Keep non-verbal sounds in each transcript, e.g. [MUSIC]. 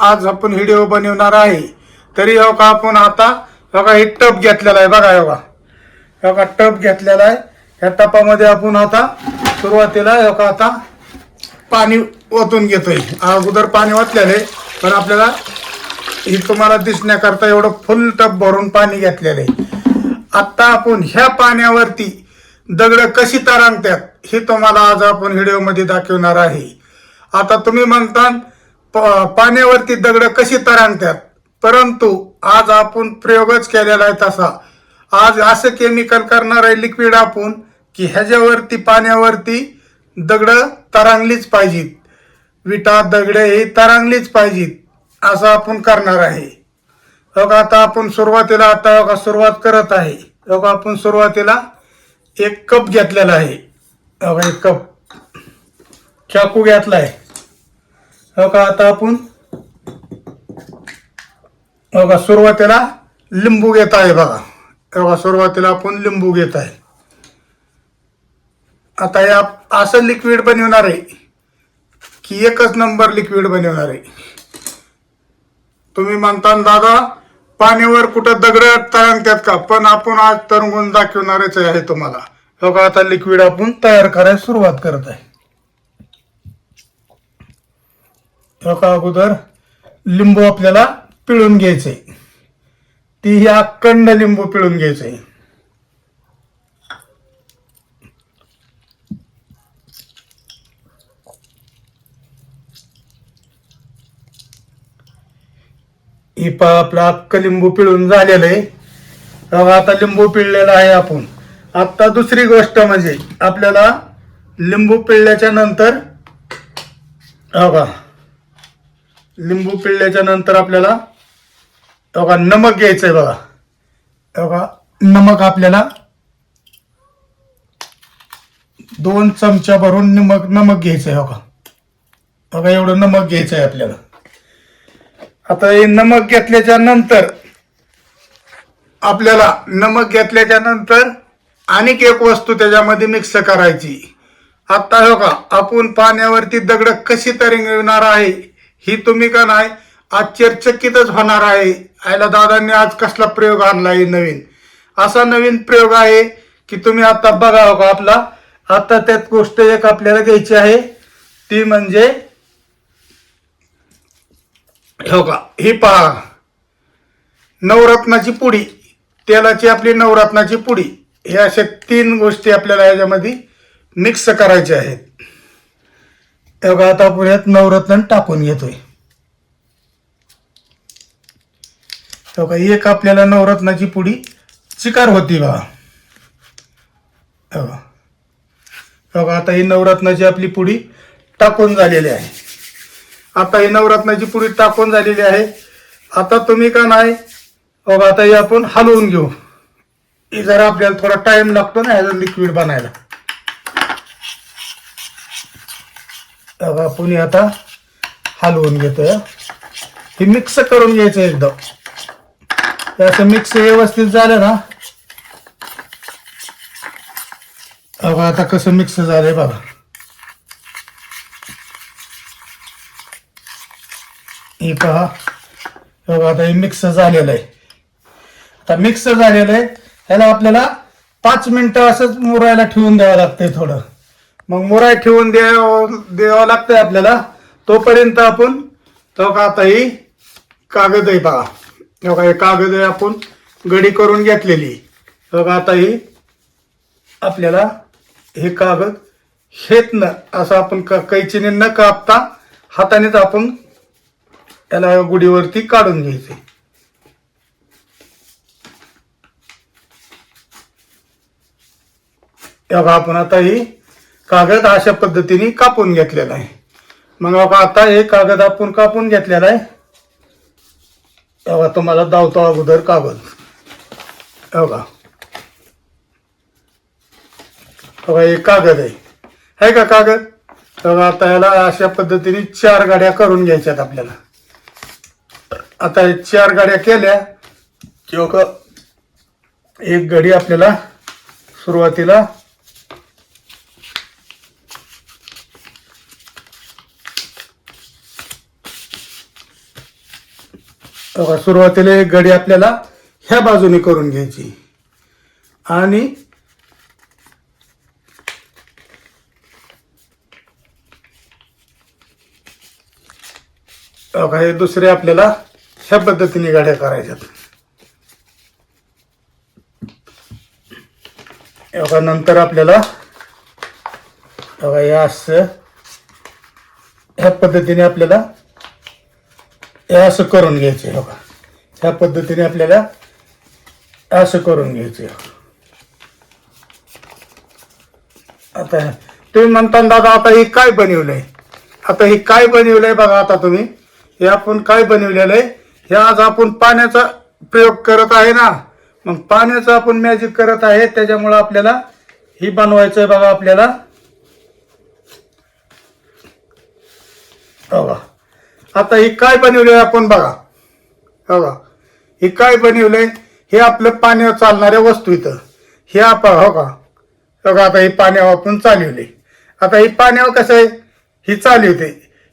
आज आपण व्हिडिओ बनवणार आहे. तरी हो का आपण आता हो का हे टप घेतलेला आहे. बघा हो योगा हो का टप घेतलेला आहे. ह्या टपामध्ये आपण आता सुरुवातीला हो का आता पाणी ओतून घेतोय. अगोदर पाणी ओतलेलं आहे पण आपल्याला ही तुम्हाला दिसण्याकरता एवढं फुल टप भरून पाणी घेतलेलं आहे. आत्ता आपण ह्या पाण्यावरती दगड कशी तरंगतात हे तुम्हाला आज आपण व्हिडिओमध्ये दाखवणार आहे. आता तुम्ही म्हणता पाण्यावरती दगड कशी तरंगतात? परंतु आज आपण प्रयोगच केलेला आहे तसा. आज असं केमिकल करणार आहे लिक्विड आपण की ह्याच्यावरती पाण्यावरती दगड तरंगलीच पाहिजेत. विटा दगडे ही तरंगलीच पाहिजेत असं आपण करणार आहे. मग आता आपण सुरुवातीला आता बघा सुरुवात करत आहे. बघा आपण सुरुवातीला एक कप घेतलेला आहे. बघा एक कप. चाकू हो का आता आपण हो बघा सुरुवातीला लिंबू घेत आहे बघा. हो बघा सुरुवातीला आपण लिंबू घेत आहे. आता या असं लिक्विड बनवणार आहे की एकच नंबर लिक्विड बनवणार आहे. तुम्ही म्हणता दादा पाण्यावर कुठं दगड तरंगतात का? पण आपण आज तरंगून दाखवणारच आहे तुम्हाला. हो बघा आता लिक्विड आपण तयार करायला सुरुवात करत आहे. एका अगोदर लिंबू आपल्याला पिळून घ्यायचे. ती ही अखंड लिंबू पिळून घ्यायचे. ही पा आपला अख्ख लिंबू पिळून झालेलं आहे. बघा आता लिंबू पिळलेला आहे आपण. आता दुसरी गोष्ट म्हणजे आपल्याला लिंबू पिळल्याच्या नंतर बघा. लिंबू पिळल्याच्या नंतर आपल्याला बघा नमक घ्यायचंय बघा. बघा नमक आपल्याला दोन चमचा भरून नमक नमक घ्यायचंय बघा. बघा एवढं नमक घ्यायचंय आपल्याला. आता हे नमक घेतल्याच्या नंतर आपल्याला नमक घेतल्याच्या नंतर आणिक एक वस्तू त्याच्यामध्ये मिक्स करायची. आता हो का आपण पाण्यावरती दगड कशी तरंगविणार आहे? ही तुम्ही का नाही? आश्चर्यचकितच होणार आहे. आयला दादांनी आज कसला प्रयोग आणलाय नवीन? असा नवीन प्रयोग आहे की तुम्ही आता बघा हो का आपला. आता त्यात गोष्ट एक आपल्याला घ्यायची आहे. ती म्हणजे हो का? ही पहा. नवरत्नाची पुडी. तेलाची आपली नवरत्नाची पुडी. हे अशा तीन गोष्टी आपल्याला याच्यामध्ये मिक्स करायच्या आहेत. हे आता आपण यात नवरत्न टाकून घेतोय. बघा एक आपल्याला नवरत्नाची पुडी चिकार होती बघा. बघा. आता ही नवरत्नाची आपली पुडी टाकून झालेली आहे. आता ही नवरत्नाची पुडी टाकून झालेली आहे. आता तुम्ही का नाही बघा आता हे आपण हलवून घेऊ. ही जरा आपल्याला थोडा टाइम लागतो ना ह्याचं लिक्विड बनायला. आपण आता हलवून घेतोय. हे मिक्स करून घ्यायचं एकदम. हे असं मिक्स व्यवस्थित झालं ना. बघा आता कसं मिक्स झालंय बघा. हे पहा. बघा आता हे मिक्स झालेलं आहे. आता मिक्स झालेलं आहे. ह्याला आपल्याला पाच मिनिटं असंच मुरायला ठेवून द्यावं लागतंय थोडं. मग मुराय ठेवून द्यावं द्यावं लागतंय आपल्याला. तोपर्यंत आपण तो का आता ही कागद आहे बघा. तो बघा हे कागद आहे आपण गडी करून घेतलेली. तो बघा आता ही आपल्याला हे कागद हेत न असं आपण क- कैचीने न कापता हातानेच आपण त्याला गुढीवरती काढून घ्यायचे. तेव्हा आपण आता ही कागद अशा पद्धतीने कापून घेतलेला आहे. मग आता हे कागद आपण कापून घेतलेला आहे. तेव्हा तुम्हाला दावतो अगोदर कागद. बघा. बघा हे कागद आहे. आहे का कागद? बघा आता याला अशा पद्धतीने चार गाड्या करून घ्यायच्यात आपल्याला. आता हे चार गाड्या केल्या किंवा एक गाडी आपल्याला सुरुवातीला बघा सुरुवातीला एक गडी आपल्याला ह्या बाजूने करून घ्यायची. आणि बघा हे दुसरे आपल्याला ह्या पद्धतीने गाड्या करायच्यात. बघा नंतर आपल्याला बघा या असं ह्या पद्धतीने आपल्याला हे असं करून घ्यायचं आहे बघा. ह्या पद्धतीने आपल्याला असं करून घ्यायचं आता तुम्ही म्हणता दादा आता हे काय बनवलंय? आता हे काय बनवलंय बघा आता तुम्ही. हे आपण काय बनवलेलं आहे? हे आज आपण पाण्याचा प्रयोग करत आहे ना. मग पाण्याचं आपण मॅजिक करत आहे त्याच्यामुळं आपल्याला ही बनवायचं आहे बघा आपल्याला. बघा. आता ही काय बनवलंय आपण बघा. बघा. हे काय बनवलंय? हे आपलं पाण्यावर चालणाऱ्या वस्तू इथं. हे आपण हो का? बघा आता ही पाण्यावर आपण चालवले. आता ही पाण्यावर कसं आहे? ही चालवते.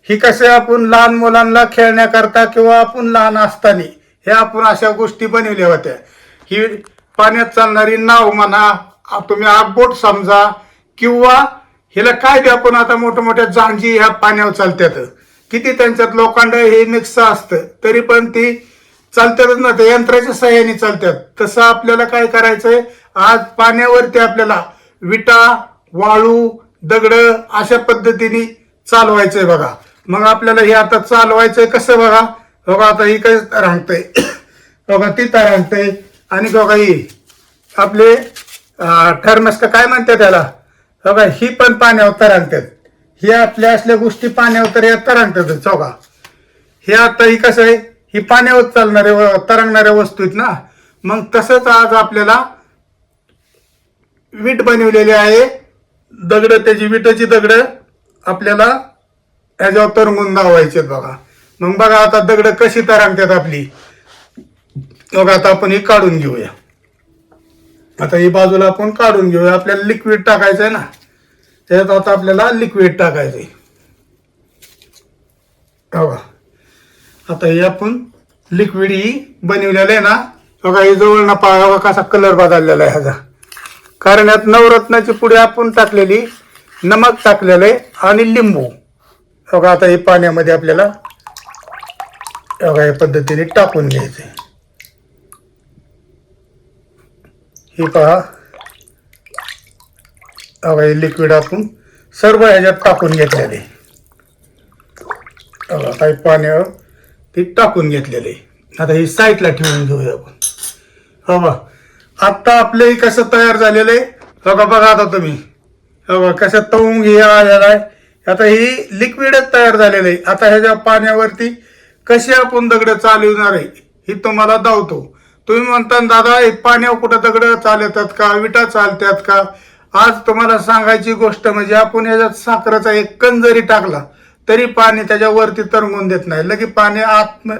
ही कसं आहे आपण लहान मुलांना खेळण्याकरता किंवा आपण लहान असताना हे आपण अशा गोष्टी बनवल्या होत्या. ही पाण्यात चालणारी नाव म्हणा तुम्ही आगबोट समजा किंवा हिला काय बी आपण आता मोठ्या मोठ्या जांजी ह्या पाण्यावर चालत्यात. किती त्यांच्यात लोखंड हे मिक्स असतं. तरी पण ती चालतातच ना ते यंत्राच्या सहाय्याने चालतात तसं आपल्याला काय करायचंय? आज पाण्यावरती आपल्याला विटा वाळू दगड अशा पद्धतीने चालवायचंय बघा. मग आपल्याला हे आता चालवायचंय कसं बघा? बघा आता ही काय रांगतंय. [COUGHS] बघा ती रांगतंय. आणि बघा ही आपले थर्मस काय म्हणते त्याला? बघा ही पण पाण्यावर तरंगतात हे आपल्या असल्या गोष्टी पाण्यावर तर या तरंगतात चौघा. हे आता ही कसं आहे? ही पाण्यावर चालणाऱ्या तरंगणाऱ्या वस्तू आहेत ना? मग तसंच आज आपल्याला वीट बनवलेली आहे. दगड त्याची विटाची दगड आपल्याला ह्याच्यावर तरंगून दावायचे बघा. मग बघा आता दगड कशी तरंगतात आपली. बघा आता आपण ही काढून घेऊया. आता ही बाजूला आपण काढून घेऊया. आपल्याला लिक्विड टाकायचं आहे ना? त्याच्यात आता आपल्याला लिक्विड टाकायचं आहे बघा. आता हे आपण लिक्विड ही बनवलेलं आहे ना. बघा हे जवळ ना पहा कसा कलर बदललेला आहे ह्याचा. कारण यात नवरत्नाची पुढे आपण टाकलेली नमक टाकलेलं आहे आणि लिंबू. बघा आता हे पाण्यामध्ये आपल्याला बघा या पद्धतीने टाकून घ्यायचं हे पहा. हे लिक्विड आपण सर्व ह्याच्यात टाकून घेतलेले. बघा काही पाण्यावर ते टाकून घेतलेले. आता ही साईडला ठेवून घेऊया आपण. हो बा. आता आपले कसं तयार झालेलं? आहे बघा हो बघा आता तुम्ही. हो बा कसं तवून हे आलेला आहे. आता ही लिक्विडच तयार झालेलं आहे. आता ह्याच्या पाण्यावरती कशी आपण दगड चालवणार आहे ही तुम्हाला दावतो. तुम्ही म्हणता दादा हे पाण्यावर कुठं दगड चालतात का? विटा चालतात का? आज तुम्हाला सांगायची गोष्ट म्हणजे आपण ह्याच्यात साखरेचा एक कण जरी टाकला तरी पाणी त्याच्यावरती तरंगून देत नाही. लगे पाणी आत्म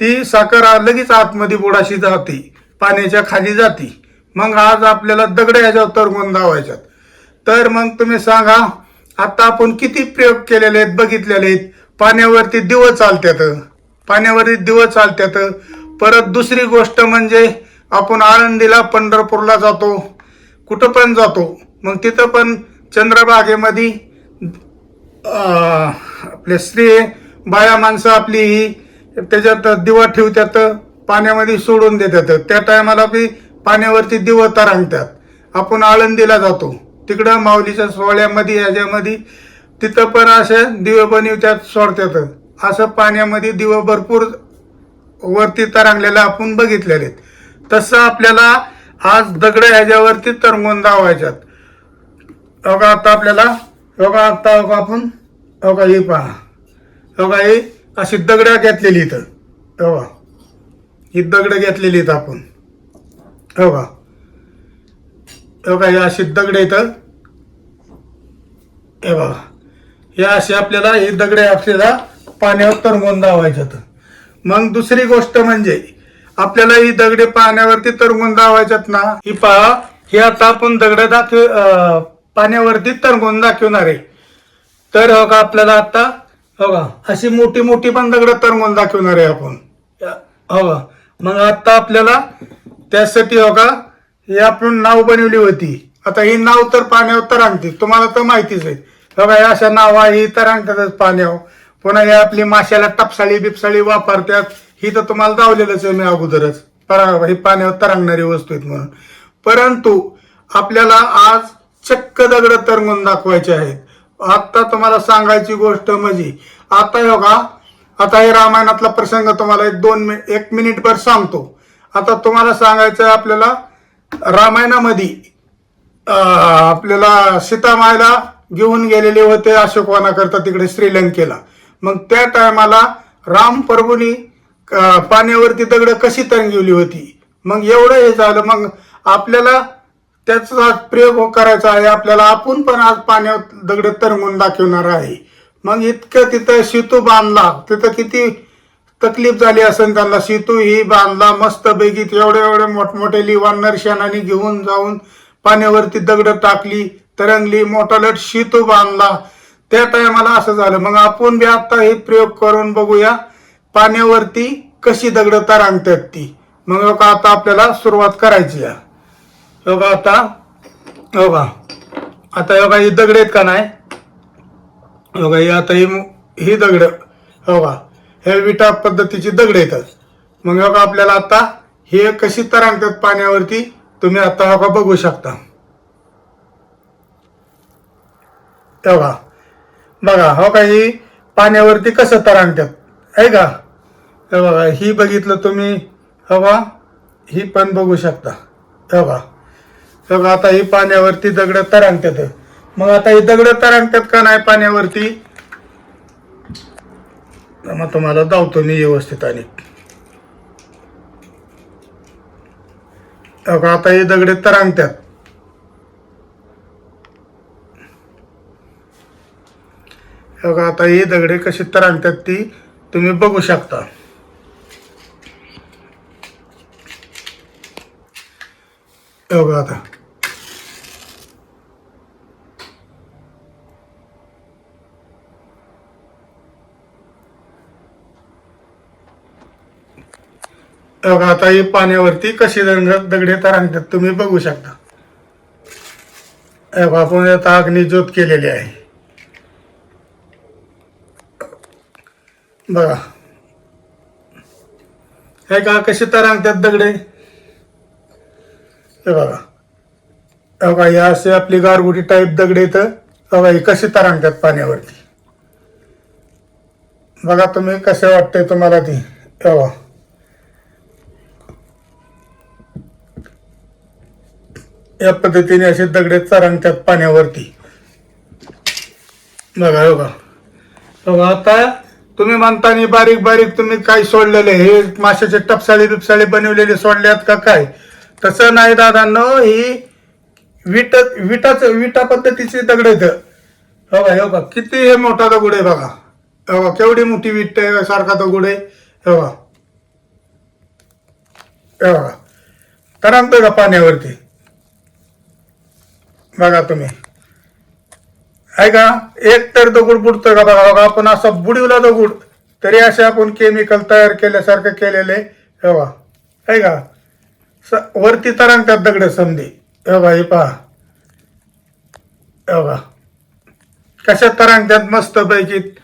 ती साखर लगेच आतमध्ये बुडाशी जाते पाण्याच्या खाली जाते. मग आज आपल्याला दगड ह्याच्यावर तरंगून धावायच्यात तर मग तुम्ही सांगा आता आपण किती प्रयोग केलेले आहेत बघितलेले आहेत. पाण्यावरती दिवं चालत्यात. पाण्यावरती दिवं चालत्यात. परत दुसरी गोष्ट म्हणजे आपण आळंदीला पंढरपूरला जातो. कुठं पण जातो. मग तिथं पण चंद्रबागेमध्ये आपले स्त्री बाया माणसं आपली ही त्याच्यात दिवा ठेवतात पाण्यामध्ये सोडून देतात. त्या टायमाला बी पाण्यावरती दिवं तरंगतात. आपण आळंदीला जातो. तिकडं माऊलीच्या सोहळ्यामध्ये याच्यामध्ये तिथं पण असे दिवे बनवतात सोडतात. असं पाण्यामध्ये दिवं भरपूर वरती तरंगलेलं आपण बघितलेले आहेत. तसं आपल्याला आज दगड ह्याच्यावरती तरंगून दावायच्यात योगा आता आपल्याला योगा आता बघा आपण. बघा ही पहा. योगा ही अशी दगड घेतलेली इथं. बघा ही दगड घेतलेली इथं आपण. बघा योगा ही अशी दगड इथं. हे बघा. हे अशी आपल्याला ही दगडे आपल्याला पाण्यावर तरंगून दावायच्यात मग दुसरी गोष्ट म्हणजे आपल्याला ही दगडे पाण्यावरती तरंगून धावायच्यात ना ही पहा हे आता आपण दगड दाखव अं, पाण्यावरती तरंगून दाखवणार आहे. तर हो का आपल्याला आता हो का अशी मोठी मोठी पण दगड तरंगून दाखवणार आहे आपण. हो का? मग आता आपल्याला त्यासाठी हो का हे आपण नाव बनवली होती. आता ही नाव तर पाण्यावर तरंगते तुम्हाला तर माहितीच आहे. हो बघा अशा या अशा ही तरंगतातच पाण्यावर. पुन्हा हे आपली माशाला टपसाळी बिपसाळी वापरतात ही तर तुम्हाला दावलेलंच आहे मी अगोदरच. परा ही पाण्यावर तरंगणारी वस्तू आहेत म्हणून. परंतु आपल्याला आज चक्क दगड तरंगून दाखवायचे आहेत. आता तुम्हाला सांगायची गोष्ट म्हणजे आता हो का आता हे रामायणातला प्रसंग तुम्हाला एक दोन मिनिट एक मिनिटभर सांगतो. आता तुम्हाला सांगायचं आहे आपल्याला रामायणामध्ये आपल्याला सीतामायला घेऊन गेलेले होते अशोकवानाकरता तिकडे श्रीलंकेला. मग त्या टायमाला राम प्रभूनी पाण्यावरती दगड कशी तरंगवली होती? मग एवढं हे झालं मग आपल्याला त्याचा आज प्रयोग करायचा आहे. आपल्याला आपण पण आज पाण्यावर दगड तरंगून दाखवणार आहे. मग इतकं तिथं सेतू बांधला. तिथं किती तकलीफ झाली असेल त्यांना. सेतू ही बांधला मस्त बेगीत एवढे एवढे मोठमोठे लिवान शेणाने घेऊन जाऊन पाण्यावरती दगड टाकली तरंगली. मोठा लट सेतू बांधला. त्या टायमाला असं झालं. मग आपण बी आता हे प्रयोग करून बघूया पाण्यावरती कशी दगड तरंगतात ती. मग आता आपल्याला सुरुवात करायची आहे. हो आता? हो आता योगा ही दगड आहेत का नाही? हो ही आता ही ही दगड. हो हे विटा पद्धतीची दगड येतात. मग योगा आपल्याला आता हे कशी तरंगतात पाण्यावरती? तुम्ही आता हो का बघू शकता. योगा. बघा हो का ही पाण्यावरती कसं तरंगतात? आहे का? हे बघा ही बघितलं तुम्ही हो ही पण बघू शकता. हो हो आता ही पाण्यावरती दगड तरंगतात मग आता ही दगड तरंगतात का नाही पाण्यावरती? मग तुम्हाला धावतो मी व्यवस्थित आणि. आता ही दगड तरंगतात आता ही दगडे कशी तरंगतात ती तुम्ही बघू शकता. हो आता. आता ही पाण्यावरती कशी दगडे तरंगतात तुम्ही बघू शकता. आपण आता अग्नी ज्योत केलेली आहे. बघा. हे का कशी तरंगतात दगडे? हे बघा. हो हे असे आपली गारगुटी टाईप दगड तर बघा हे कसे कशी तरंगतात पाण्यावरती. बघा तुम्ही कसे वाटतंय तुम्हाला ती. बघा का. या पद्धतीने असे दगडे चरांच्या पाण्यावरती. बघा हो का? हो आता तुम्ही म्हणतानी बारीक बारीक तुम्ही काय सोडलेले हे माशाचे टपसाळे बिपसाळे बनवलेले सोडल्यात का काय? तसं नाही दादांनो ही विट विटाच विटा पद्धतीची दगड आहेत. हो का हो का? किती हे मोठा दगड आहे बघा. हो केवढी मोठी विट आहे सारखा दगड आहे. हो का? हो हे बघा तरंगतोय का पाण्यावरती? बघा तुम्ही. ऐका एक तर दगड बुडतोय का बघा बघा आपण असा बुडीवला दगड. तरी असे आपण केमिकल तयार केल्यासारखं केलेले हे ऐका का? स- वरती तरंगतात दगड समधी. हवा हे पहा. हवा कशा तरंगतात मस्त पैकी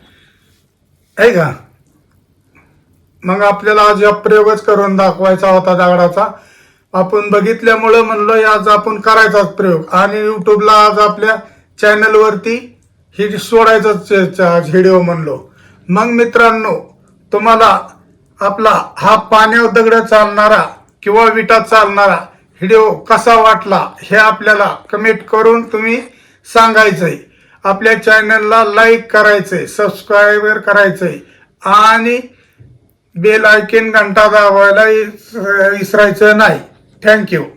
आहे का? मग आपल्याला आज प्रयोगच करून दाखवायचा होता दगडाचा. आपण बघितल्यामुळं म्हणलं आज आपण करायचाच प्रयोग. आणि युट्यूबला आज आपल्या चॅनलवरती ही सोडायचाच आज व्हिडिओ म्हणलो. मग मित्रांनो तुम्हाला आपला हा पाण्यावर दगड चालणारा किंवा विटात चालणारा व्हिडिओ कसा वाटला हे आपल्याला कमेंट करून तुम्ही सांगायचंय. आपल्या चॅनलला लाईक करायचंय सबस्क्राईबर करायचंय आणि बेल आयकन घंटा दाबायला विसरायचं नाही. Thank you.